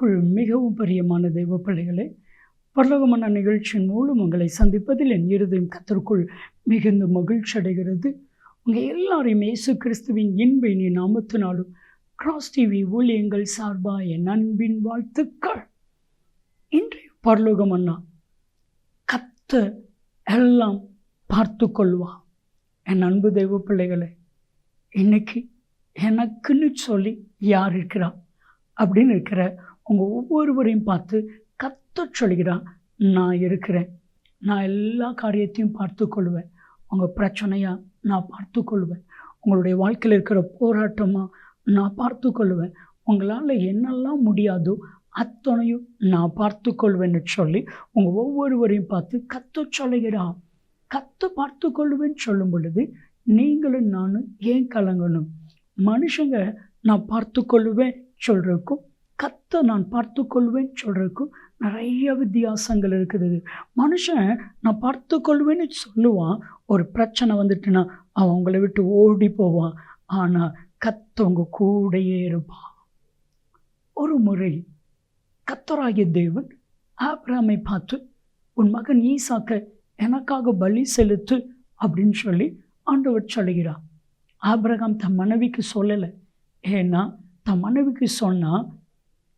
கிறிஸ்துவுக்குள் மிகவும் பிரியமான தெய்வ பிள்ளைகளே பரலோகமான நிகழ்ச்சியின் மூலம் உங்களை சந்திப்பதில் என் இருதயம் கத்தருக்குள் மிகுந்த மகிழ்ச்சி அடைகிறது. உங்கள் எல்லாரையும் இயேசு கிறிஸ்துவின் இன்பை நீ நாமத்தினாலும் கிராஸ் டிவி ஊழியங்கள் சார்பாக என் அன்பின் வாழ்த்துக்கள். இன்றைய பரலோகம் அண்ணா கத்த எல்லாம் பார்த்து கொள்வா. என் அன்பு தெய்வ பிள்ளைகளே இன்னைக்கு எனக்குன்னு சொல்லி யார் இருக்கிறா? அப்படின்னு இருக்கிற உங்கள் ஒவ்வொருவரையும் பார்த்து கத்த சொல்கிறான் நான் இருக்கிறேன். நான் எல்லா காரியத்தையும் பார்த்து கொள்வேன் உங்கள் பிரச்சனையாக நான் பார்த்து கொள்வேன் உங்களுடைய வாழ்க்கையில் இருக்கிற போராட்டமாக நான் பார்த்து கொள்வேன் உங்களால் என்னெல்லாம் முடியாதோ அத்தனையும் நான் பார்த்து கொள்வேன்னு சொல்லி உங்கள் ஒவ்வொருவரையும் பார்த்து கத்த சொல்லுகிறான் கத்த பார்த்து கொள்வேன்னு சொல்லும் பொழுது நீங்களும் நானும் ஏன் கலங்கணும்? மனுஷங்க நான் பார்த்து கொள்வேன் சொல்கிறதுக்கும் கத்த நான் பார்த்து கொள்வேன் சொல்கிறதுக்கும் நிறைய வித்தியாசங்கள் இருக்குது. மனுஷன் நான் பார்த்து கொள்வேன்னு சொல்லுவான் ஒரு பிரச்சனை வந்துட்டுனா அவன் உங்களை விட்டு ஓடி போவான். ஆனால் கத்தவங்க கூடையே இருப்பான் ஒரு முறை கத்தராகிய தேவன் ஆப்ராமை பார்த்து உன் மகன் ஈசாக்க எனக்காக பலி செலுத்து அப்படின்னு சொல்லி ஆண்டவர் சொல்லுகிறான் ஆபிரகாம் தன் மனைவிக்கு சொல்லலை. ஏன்னா தன் மனைவிக்கு சொன்னால்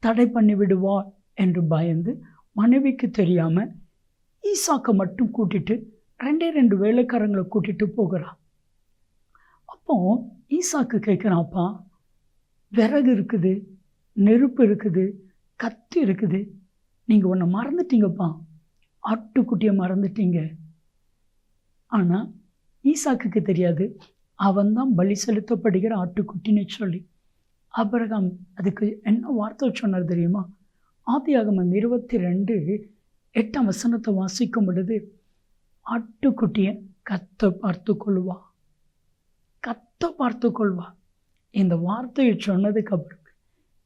தடை பண்ணி விடுவார் என்று பயந்து மனைவிக்கு தெரியாமல் ஈசாக்கை மட்டும் கூட்டிட்டு ரெண்டே ரெண்டு வேலைக்காரங்களை கூட்டிட்டு போகிறான் அப்போ ஈசாக்கு கேட்குறான்ப்பா விறகு இருக்குது நெருப்பு இருக்குது கத்தி இருக்குது. நீங்கள் ஒன்று மறந்துட்டீங்கப்பா. ஆட்டுக்குட்டியை மறந்துட்டீங்க. ஆனால் ஈசாக்குக்கு தெரியாது. அவன்தான் பலி செலுத்தப்படுகிற ஆட்டுக்குட்டின்னு சொல்லி. அபிரகாம் அதுக்கு என்ன வார்த்தை சொன்னார் தெரியுமா? ஆதியாகமம் இருபத்தி ரெண்டு எட்டாம் வசனத்தை வாசிக்கும் பொழுது ஆட்டுக்குட்டியை கத்த பார்த்து கொள்வா. கத்த பார்த்து கொள்வா. இந்த வார்த்தையை சொன்னதுக்கு அப்புறம்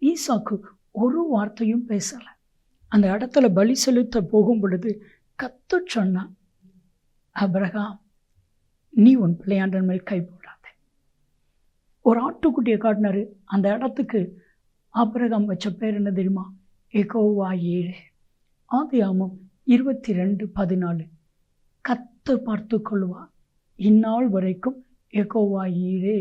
ஈசாக்கு ஒரு வார்த்தையும் பேசலை. அந்த இடத்துல பலி செலுத்த போகும் பொழுது கத்த சொன்னான் அபிரகாம் நீ உன் பிள்ளையாண்டன் மேல் கை ஒரு ஆட்டுக்குட்டியை காட்டினாரு. அந்த இடத்துக்கு ஆபிரகாம் வச்ச பேர் என்ன தெரியுமா? எகோவா ஏழு. ஆதியாமம் இருபத்தி ரெண்டு பதினாலு. கத்து பார்த்து கொள்வா இந்நாள் வரைக்கும் எகோவா ஏழே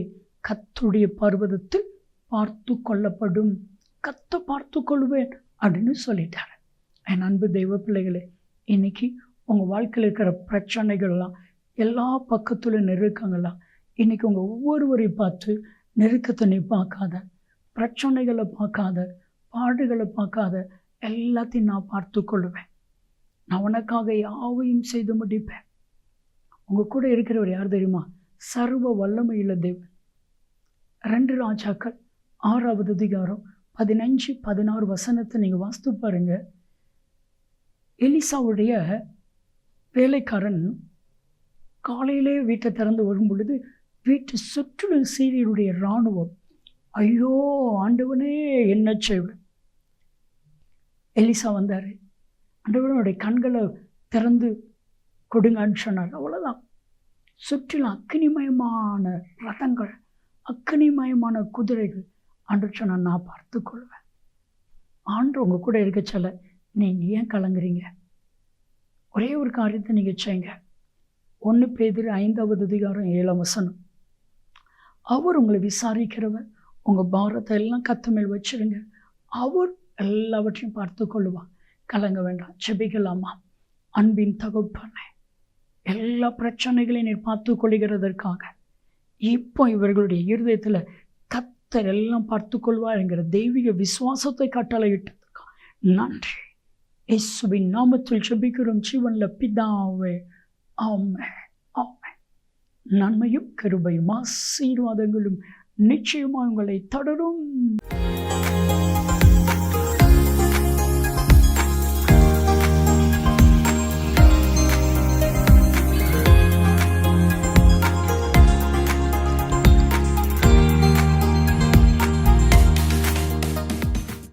கத்துடைய பர்வதத்தில் பார்த்து கொள்ளப்படும். கத்தை பார்த்து கொள்வேன் அப்படின்னு சொல்லிட்டார். என் அன்பு தெய்வ பிள்ளைகளே இன்னைக்கு உங்கள் வாழ்க்கையில் இருக்கிற பிரச்சனைகள்லாம் எல்லா பக்கத்துலையும் நெருக்கங்கள்லாம் இன்றைக்கி உங்கள் ஒவ்வொருவரையும் பார்த்து நெருக்கத்தை நீ பார்க்காத. பிரச்சனைகளை பார்க்காத. பாடுகளை பார்க்காத. எல்லாத்தையும் நான் பார்த்து கொள்வேன். நான் உனக்காக யாவையும் செய்து முடிப்பேன். உங்கள் கூட இருக்கிறவர் யார் தெரியுமா? சர்வ வல்லமையுள்ள தேவன். ரெண்டு ராஜாக்கள் ஆறாவது அதிகாரம் பதினஞ்சு பதினாறு வசனத்தை நீங்கள் வாஸ்து பாருங்க. எலிசாவுடைய வேலைக்காரன் காலையிலே வீட்டை திறந்து வரும் பொழுது வீட்டு சுற்றிலும் சீரியனுடைய இராணுவம். ஐயோ ஆண்டவனே என்ன செய்வேன் எலிசா வந்தார். ஆண்டவனுடைய கண்களை திறந்து கொடுங்கன்னு சொன்னார். அவ்வளோதான் சுற்றிலும் அக்னிமயமான ரதங்கள் அக்னிமயமான குதிரைகள். ஆண்டு சொன்னால் நான் பார்த்து கொள்வேன். ஆண்டு உங்கள் கூட இருக்க சொல்ல நீங்கள் ஏன் கலங்குறீங்க? ஒரே ஒரு காரியத்தை நீங்கள் செய்யுங்க. ஒன்று பேதிரு ஐந்தாவது அதிகாரம் ஏழாம் வசனம். அவர் உங்களை விசாரிக்கிறவர். உங்கள் பாரத்தை எல்லாம் கத்த மேல் வச்சிருங்க. அவர் எல்லாவற்றையும் பார்த்து கொள்ளுவார். கலங்க வேண்டாம். செபிக்கலாமா அன்பின் தகுப்பனை எல்லா பிரச்சனைகளையும் நீர் பார்த்து கொள்கிறதற்காக இப்போ இவர்களுடைய இருதயத்தில் கத்தர் எல்லாம் பார்த்து கொள்வாருங்கிற தெய்வீக விசுவாசத்தை கட்டளையிட்டதுக்காக நன்றி. இயேசுவின் நாமத்தில் செபிக்கிறோம் ஜீவனில் பிதாவே. ஆமே நன்மையும் கருபையும் ஆசீர்வாதங்களும் நிச்சயமாக உங்களை தொடரும்.